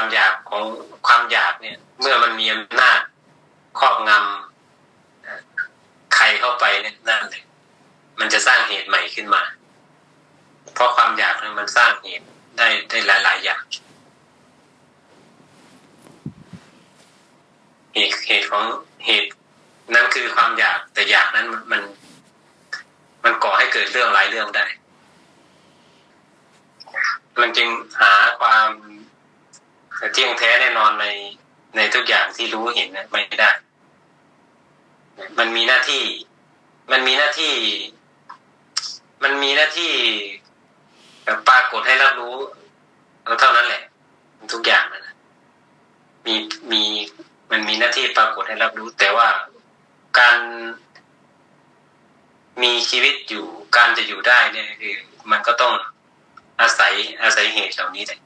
ความอยากของความอยากเนี่ย เมื่อมันมีอำนาจครอบงำใครเข้าไปเนี่ยนั่นเลยมันจะสร้างเหตุใหม่ขึ้นมา เพราะความอยากเนี่ยมันสร้างเหตุได้ได้หลาย ๆ อย่างเหตุเหตุของเหตุนั้นคือความอยากแต่อยากนั้นมัน มันมันก่อให้เกิดเรื่องหลายเรื่องได้ มันจึงหาความ เที่ยงแท้แน่นอนในในทุกอย่างที่รู้เห็นนะไม่ได้ มันมีหน้าที่ มันมีหน้าที่ มันมีหน้าที่ปรากฏให้รับรู้เท่านั้นแหละ ทุกอย่างนะมีมีมันมีหน้าที่ปรากฏให้รับรู้ แต่ว่าการมีชีวิตอยู่การจะอยู่ได้เนี่ยคือ มันก็ต้องอาศัยอาศัยเหตุเหล่านี้แหละ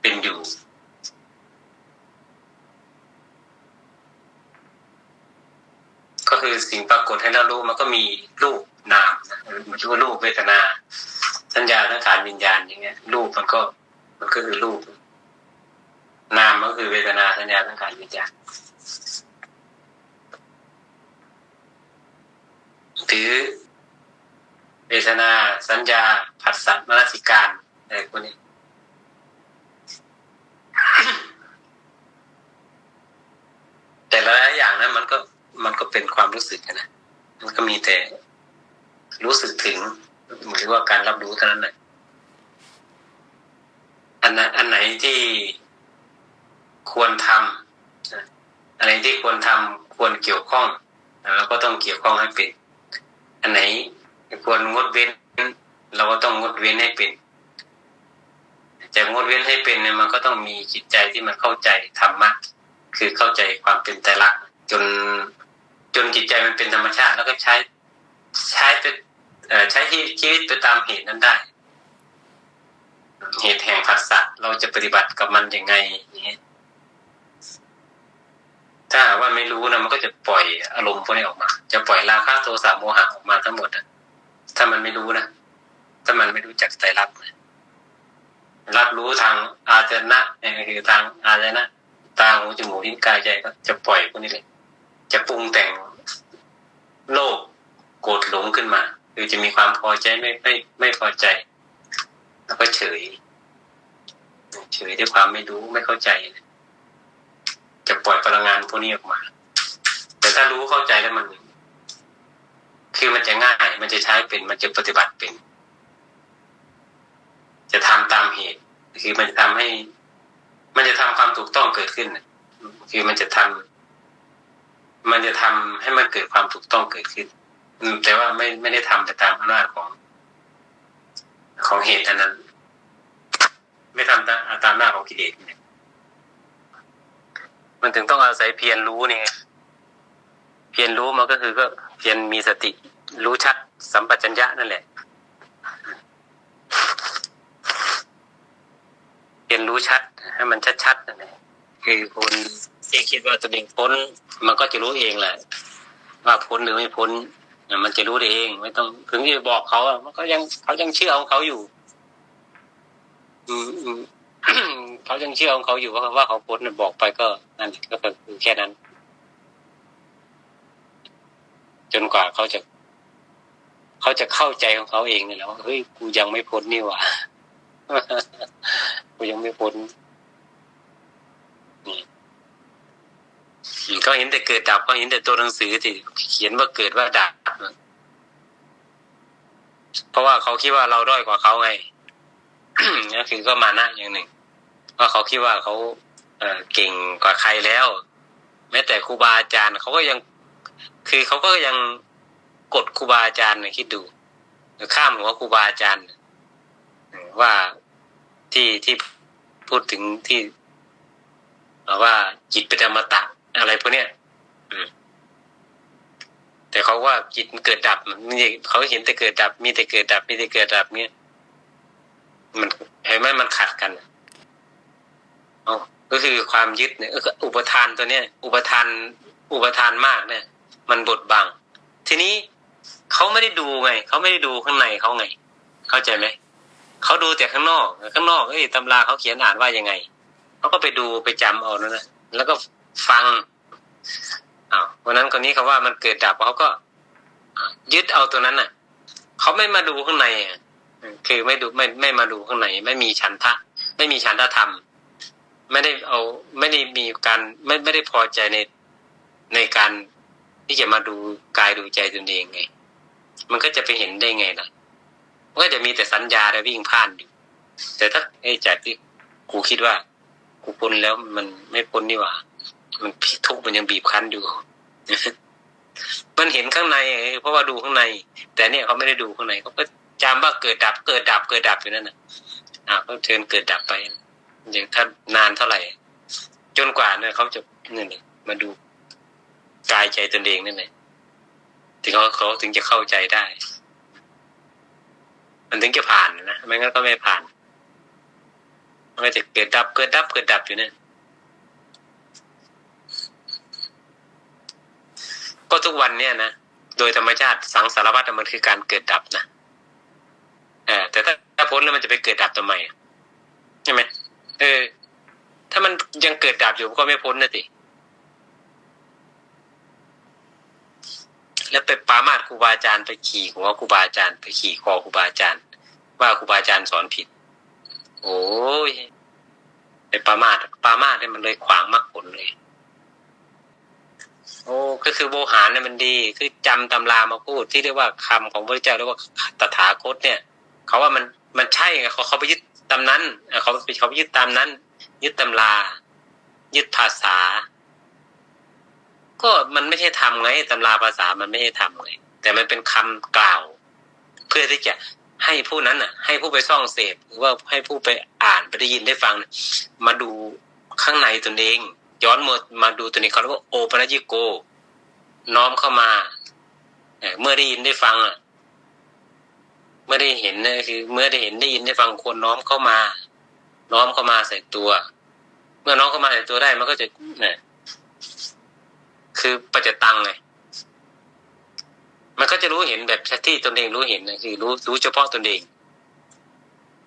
เป็นอยู่ ก็คือสิ่งปรากฏให้เรารู้มันก็มีรูปนามมันชื่อว่ารูปเวทนา สัญญาสังขารวิญญาณอย่างเงี้ย รูปมันก็ มันก็คือรูป นามมันก็คือเวทนาสัญญาสังขารวิญญาณถือเวทนาสัญญาผัสสะมนสิการอะไรพวกนี้ แต่ละอย่างนั้นมันก็มัน ก็เป็นความรู้สึกนะมันก็มีแต่รู้สึกถึงหรือว่าการรับรู้เท่านั้นแหละอันนั้นอันไหนที่ควรทำนะอันไหนที่ควรทำควรเกี่ยวข้องเราก็ต้องเกี่ยวข้องให้เป็น อันไหนควรงดเว้น เราก็ต้องงดเว้นให้เป็นจะงดเว้นให้เป็นเนี่ยมันก็ต้องมีจิตใจที่มันเข้าใจธรรมะคือเข้าใจความเป็นแต่ละจน จนจิตใจมันเป็นธรรมชาติ แล้วก็ใช้ใช้ไปใช้ชีวิตไปตามเหตุนั้นได้ เหตุแห่งผัสสะเราจะปฏิบัติกับมันยังไงอย่างนี้ถ้าว่าไม่รู้นะมันก็จะปล่อยอารมณ์พวกนี้ออกมา จะปล่อยราคะโทสะโมหะออกมาทั้งหมดอะถ้ามันไม่รู้นะถ้ามันไม่รู้จักใจรับนะรับรู้ทางอาจนะนี่คือทางอาจนะตาหูจมูกลิ้นกายใจก็จะปล่อยพวกนี้เลย จะปรุงแต่งโลภโกรธหลงขึ้นมา คือจะมีความพอใจไม่ไม่ไม่พอใจ แล้วก็เฉย เฉยด้วยความไม่รู้ไม่เข้าใจ จะปล่อยพลังงานพวกนี้ออกมา แต่ถ้ารู้เข้าใจแล้วมัน คือมันจะง่าย มันจะใช้เป็นมันจะปฏิบัติเป็น จะทำตามเหตุ คือมันจะทำให้ มันจะทำความถูกต้องเกิดขึ้นคือมันจะทำ มันจะทำให้มันเกิดความถูกต้องเกิดขึ้น แต่ว่าไม่ไม่ได้ทำไปตามอำนาจของ ของเหตุอันนั้น ไม่ทำตามตามหน้าจของกิเลสเนี่ยมันถึงต้องอาศัยเพียรรู้นี่ไงเพียรรู้มันก็คือก็เพียรมีสติ รู้ชัด สัมปชัญญะนั่นแหละ เพียรรู้ชัด ให้มันชัดๆนั่นแหละคือคน ที่คิดว่าตัวเองพ้น มันก็จะรู้เองแหละ ว่าพ้นหรือไม่พ้นมันจะรู้เอง ไม่ต้องถึงจะบอกเขาอะมันก็ยังเขายังเชื่อของเขาอยู่ อืมอืมเขายังเชื่อของเขาอยู่ว่าว่าเขาพ้นบอกไปก็นั่นก็คือแค่นั้น จนกว่าเขาจะเขาจะเข้าใจของเขาเองนี่แหละว่าเฮ้ยกูยังไม่พ้นนี่หว่ากูยังไม่พ้นนี่ เขาเห็นแต่เกิดดับเขาเห็นแต่ตัวหนังสือที่เขียนว่าเกิดว่าดับเพราะว่าเขาคิดว่าเราด้อยกว่าเขาไงก็คือก็มานะอย่างหนึ่งว่าเขาคิดว่าเขาเอเก่งกว่าใครแล้ว แม้แต่ครูบาอาจารย์เขาก็ยัง คือเขาก็ยังกดครูบาอาจารย์คิดดูข้ามหัวครูบาอาจารย์ว่าที่ที่พูดถึงที่ว่าจิตเป็นอมตะ อะไรพวกเนี้ยแต่เขาว่าจิตมันเกิดดับมันมีเขาเห็นแต่เกิดดับ มีแต่เกิดดับ มีแต่เกิดดับเนี้ยมันเห็นไหมมันขัดกันอ๋อก็คือความยึดเนี่ยก็อุปทานตัวเนี้ย อุปทาน อุปทานมากเนี่ย มันบดบัง ทีนี้เขาไม่ได้ดูไงเขาไม่ได้ดูข้างในเขาไง เข้าใจไหมเขาดูแต่ข้างนอก ข้างนอกเอ้ยตำราเขาเขียนอ่านว่ายังไงเขาก็ไปดูไปจำเอานะนะแล้วก็ ฟังอ้าววันนั้นคนนี้เขาว่ามันเกิดดับเขาก็ยึดเอาตัวนั้นน่ะเขาไม่มาดูข้างในอะคือไม่ดูไม่ไม่มาดูข้างใน ไม่มีฉันทะ ไม่มีฉันทะธรรม ไม่ได้เอา ไม่ได้มีการไม่ไม่ได้พอใจในในการที่จะมาดูกายดูใจตนเองไง มันก็จะไปเห็นได้ไงล่ะมันก็จะมีแต่สัญญาและวิ่งผ่านอยู่ แต่ถ้าไอ้จากที่กูคิดว่า กูพ้นแล้วมันไม่พ้นนี่หว่า มันทุกข์มันยังบีบคั้นอยู่ มันเห็นข้างในเพราะว่าดูข้างใน แต่เนี่ยเขาไม่ได้ดูข้างในเขาก็จำว่าเกิดดับ เกิดดับ เกิดดับอยู่นั่นน่ะอ่าก็เชิญเกิดดับไปอย่างถ้านานเท่าไหร่ จนกว่าเนี่ยเขาจะนี่นมาดูกายใจตนเองนั่นแหละถึงเขาเขาถึงจะเข้าใจได้ มันถึงจะผ่านนะไม่งั้นก็ไม่ผ่านมันก็จะเกิดดับเกิดดับเกิดดับอยู่นั่น ก็ทุกวันเนี่ยนะโดยธรรมชาติสังสารวัตรมันคือการเกิดดับนะเออแต่ถ้าถ้าพ้นแล้วมันจะไปเกิดดับทำไมใช่ไหมเออ ถ้ามันยังเกิดดับอยู่ก็ไม่พ้นนะสิแล้วไปปามาสครูบาอาจารย์ไปขี่หัวครูบาอาจารย์ไปขี่คอครูบาอาจารย์ ว่าครูบาอาจารย์สอนผิด โอ้ยไปปามาสปามาสเนี่ยมันเลยขวางมรรคผลเลย โอ้ก็คือโวหารเนี่ยมันดี คือจำตำรามาพูดที่เรียกว่าคำของพระเจ้าเรียกว่าตถาคตเนี่ย เขาว่ามันมันใช่ไงเขาเขาไปยึดตามนั้นเขาไปเขาไปยึดตามนั้น ยึดตำรา ยึดภาษา ก็มันไม่ใช่ทำไงตำราภาษามันไม่ใช่ทำไงแต่มันเป็นคำกล่าว เพื่อที่จะให้ผู้นั้นน่ะ ให้ผู้ไปซ่องเสพหรือว่าให้ผู้ไปอ่านไปได้ยินได้ฟัง มาดูข้างในตนเอง ย้อนมามาดูตัวนี้เขาเรียกว่าโอปนัญญิโก น้อมเข้ามาเอ่อเมื่อได้ยินได้ฟังอะเมื่อได้เห็นนะคือ เมื่อได้เห็นได้ยินได้ฟังควรน้อมเข้ามา น้อมเข้ามาใส่ตัว เมื่อน้อมเข้ามาใส่ตัวได้มันก็จะเนี่ยคือปัจจตังไงมันก็จะรู้เห็นแบบที่ตนเองรู้เห็นนะคือรู้รู้เฉพาะตนเอง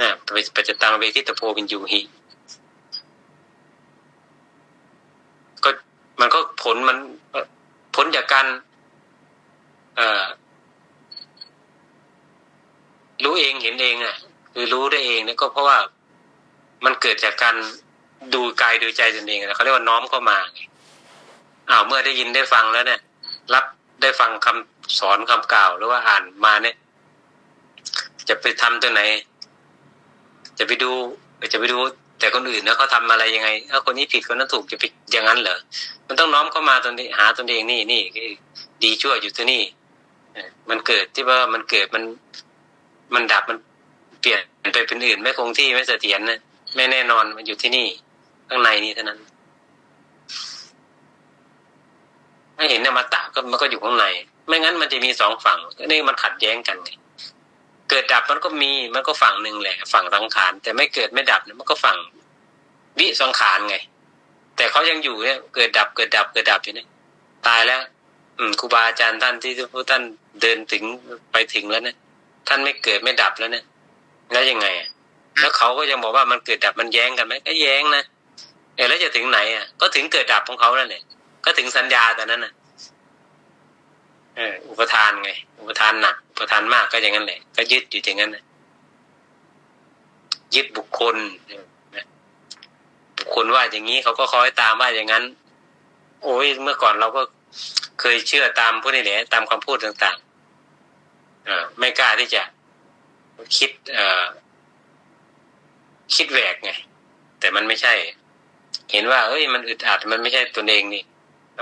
นะปัจจตังเวทิตโพวินยูหิก็ มันก็ผลมันผลจากการเออรู้เองเห็นเองอะ คือรู้ได้เองเนี่ยก็เพราะว่ามันเกิดจากการดูกายดูใจตนเองนะเขาเรียกว่าน้อมเข้ามาอ้าวเมื่อได้ยินได้ฟังแล้วเนี่ย รับได้ฟังคำสอนคำกล่าวหรือว่าอ่านมาเนี่ย จะไปทำตัวไหน จะไปดูจะไปดู แต่คนอื่นนะเขาทำอะไรยังไงเออคนนี้ผิดคนนั้นถูกจะไปอย่างนั้นเหรอมันต้องน้อมเข้ามาตนนี้หาตนเองนี่นี่ดีชั่วอยู่ที่นี่มันเกิดที่ว่ามันเกิดมัน มันดับมันเปลี่ยนไปเป็นอื่นไม่คงที่ไม่เสถียรนะไม่แน่นอนมันอยู่ที่นี่ข้างในนี้เท่านั้นถ้าเห็นนามตะก็มันก็อยู่ข้างใน ไม่งั้นมันจะมีสองฝั่งนี่มันขัดแย้งกันไง เกิดดับมันก็มีมันก็ฝั่งหนึ่งแหละฝั่งสังขารแต่ไม่เกิดไม่ดับเนี่ยมันก็ฝั่งวิสังขารไง แต่เขายังอยู่เนี่ยเกิดดับเกิดดับเกิดดับอยู่เนี่ยตายแล้ว อืมครูบาอาจารย์ท่านที่ท่านเดินถึงไปถึงแล้วเนี่ยท่านไม่เกิดไม่ดับแล้วเนี่ยแล้วยังไงอะแล้วเขาก็ยังบอกว่ามันเกิดดับมันแย้งกันไหมก็แย้งนะเออแล้วจะถึงไหนอะก็ถึงเกิดดับของเขานั่นแหละก็ถึงสัญญาแต่นั้นน่ะ เอออุปทานไง อุปทานหนักอุปทานมากก็อย่างนั้นแหละ ก็ยึดอยู่อย่างนั้นยึดบุคคลบุคคลว่าอย่างนี้เขาก็คอยตามว่าอย่างนั้น โอ้ยเมื่อก่อนเราก็เคยเชื่อตามผู้นี่แหละตามคำพูดต่างๆเอไม่กล้าที่จะคิดเอคิดแหวกไง แต่มันไม่ใช่ เห็นว่าเอ้ยมันอึดอัดมันไม่ใช่ตนเองนี่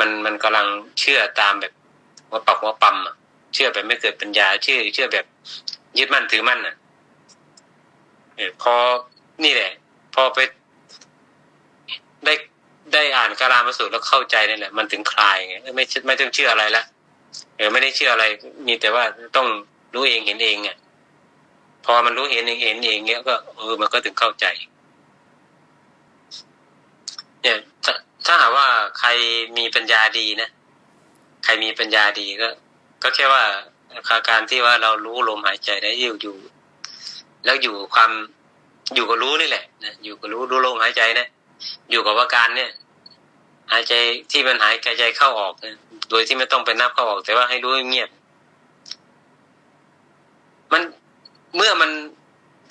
มันมันกำลังเชื่อตามแบบ หัวปักหัวปั๊มอะเชื่อแบบไม่เกิดปัญญา เชื่อ เชื่อแบบยึดมั่นถือมั่นอะพอนี่แหละ พอไปได้ได้อ่านกาลามาสูตรแล้วเข้าใจนี่แหละ มันถึงคลายไงไม่ไม่ต้องเชื่ออะไรละเออไม่ได้เชื่ออะไร มีแต่ว่าต้องรู้เองเห็นเองอะพอมันรู้เห็นเองเห็นเองเงี้ยก็เออมันก็ถึงเข้าใจ เนี่ยถ้าหากว่าใครมีปัญญาดีนะ รมีปัญญาดีก็ ก็แค่ว่าการที่ว่าเรารู้ลมหายใจได้อยู่อยู่ แล้วอยู่ความอยู่กับรู้นี่แหละนะอยู่กับรู้รู้ลมหายใจนะอยู่กับอาการเนี่ย หายใจที่มันหายใจเข้าออกนะโดยที่ไม่ต้องไปนับเข้าออก แต่ว่าให้รู้เงียบมันเมื่อมัน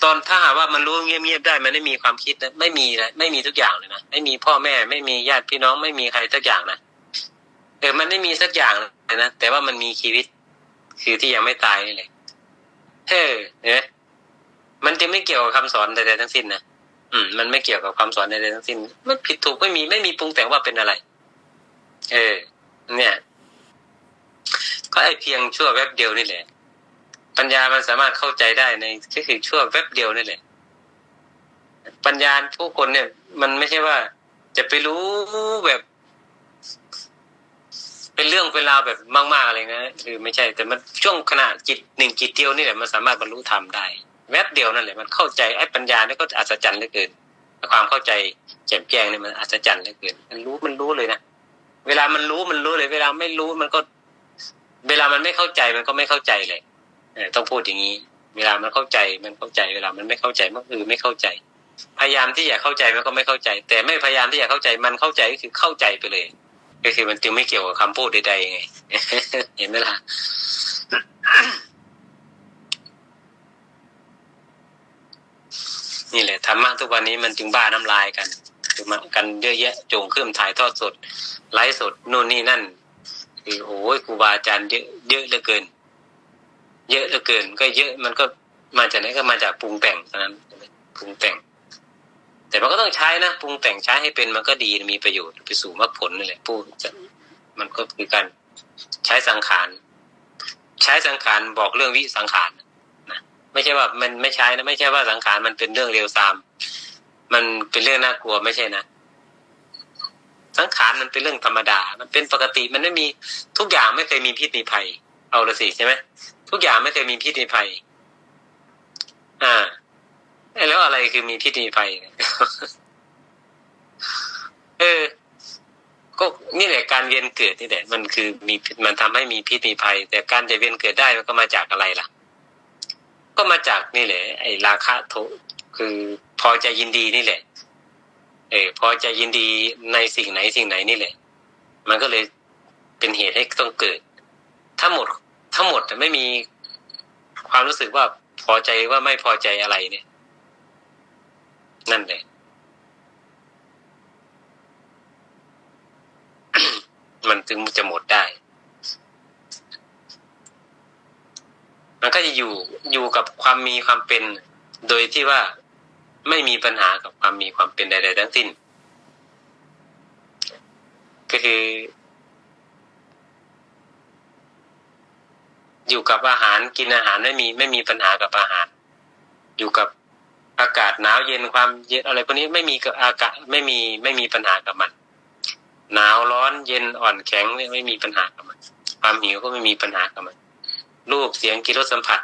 ตอนถ้าหากว่ามันรู้เงียบๆได้ มันไม่มีความคิดนะไม่มีนะไม่มีทุกอย่างเลยนะไม่มีพ่อแม่ ไม่มีญาติพี่น้องไม่มีใครสักอย่างนะ เออมันไม่มีสักอย่างเลยนะแต่ว่ามันมีชีวิต คือที่ยังไม่ตายนี่แหละเฮ้เนไหมมันจะไม่เกี่ยวกับคำสอนใดๆทั้งสิ้นนะอืม มันไม่เกี่ยวกับคำสอนใดๆทั้งสิ้นมันผิดถูกไม่มีไม่มีปรุงแต่งว่าเป็นอะไร เออ เนี่ย ก็ไอเพียงชั่วแวบเดียวนี่แหละ ปัญญามันสามารถเข้าใจได้ในก็คือชั่วแวบเดียวนี่แหละ ปัญญาผู้คนเนี่ย มันไม่ใช่ว่า จะไปรู้แบบ เป็นเรื่องเป็นราวแบบมากๆอะไรนะคือไม่ใช่แต่มันช่วงขณะจิตหนึ่งจิตเดียวนี่แหละมันสามารถบรรลุธรรมได้แวบเดียวนั่นแหละมันเข้าใจไอ้ปัญญานี่ก็อัศจรรย์เหลือเกินความเข้าใจแจ่มแจ้งนี่มันอัศจรรย์เหลือเกินมันรู้มันรู้เลยนะเวลามันรู้มันรู้เลย เวลาไม่รู้มันก็ เวลามันไม่เข้าใจมันก็ไม่เข้าใจเลยต้องพูดอย่างนี้ เวลามันเข้าใจมันเข้าใจ เวลามันไม่เข้าใจมันคือไม่เข้าใจ พยายามที่อยากเข้าใจมันก็ไม่เข้าใจ แต่ไม่พยายามที่อยากเข้าใจมันเข้าใจก็คือเข้าใจไปเลย ก็คือมันจึงไม่เกี่ยวกับคำพูดใดๆไงเห็นไหมล่ะนี่แหละธรรมะทุกวันนี้มันจึงบ้าน้ำลายกันคือมากันเยอะแยะจงเครื่องถ่ายทอดสด ไลฟ์สดนู่นนี่นั่นคือโอ้ยครูบาอาจารย์เยอะเยอะเหลือเกิน เยอะเหลือเกิน ก็เยอะมันก็มาจากไหนก็มาจากปรุงแต่งนั้นปรุงแต่ง แต่มันก็ต้องใช้นะปรุงแต่งใช้ให้เป็นมันก็ดีมีประโยชน์ไปสู่มรรคผลนี่แหละผู้จะมันก็คือการใช้สังขารใช้สังขารบอกเรื่องวิสังขารนะไม่ใช่ว่ามันไม่ใช้นะไม่ใช่ว่าสังขารมันเป็นเรื่องเร็วซาม มันเป็นเรื่องน่ากลัวไม่ใช่นะสังขารมันเป็นเรื่องธรรมดา มันเป็นปกติมันไม่มีทุกอย่างไม่เคยมีพิษมีภัย เอาละสิใช่ไหมทุกอย่างไม่เคยมีพิษมีภัย อ่า แล้วอะไรคือมีพิษมีภัยเนี่ยเออ ก็นี่แหละการเวียนเกิดนี่แหละ มันคือมีมันทำให้มีพิษมีภัย แต่การจะเวียนเกิดได้มันก็มาจากอะไรล่ะ ก็มาจากนี่แหละ ไอ้ราคะโทคือพอใจยินดีนี่แหละ เออพอใจยินดีในสิ่งไหนสิ่งไหนนี่แหละ มันก็เลยเป็นเหตุให้ต้องเกิดทั้งหมดทั้งหมดแต่ไม่มีความรู้สึกว่าพอใจว่าไม่พอใจอะไรเนี่ย นั่นเลยมันถึงจะหมดได้ มันก็จะอยู่อยู่กับความมีความเป็น โดยที่ว่าไม่มีปัญหากับความมีความเป็นใด ๆ ทั้งสิ้น ก็คือ อยู่กับอาหารกินอาหารไม่มี ไม่มีปัญหากับอาหาร อยู่กับ อากาศหนาวเย็นความเย็นอะไรพวกนี้ไม่มีกับอากาศไม่มีไม่มีปัญหากับมัน หนาวร้อนเย็นอ่อนแข็งเนี่ยไม่มีปัญหากับมัน ความหิวก็ไม่มีปัญหากับมัน รูปเสียงกิรสัมผัส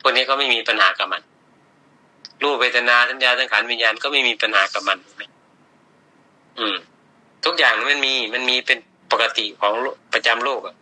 พวกนี้ก็ไม่มีปัญหากับมัน รูปเวทนาสัญญาสังขารวิญญาณก็ไม่มีปัญหากับมันอืม ทุกอย่างมันมีมันมีเป็นปกติของประจำโลกอะ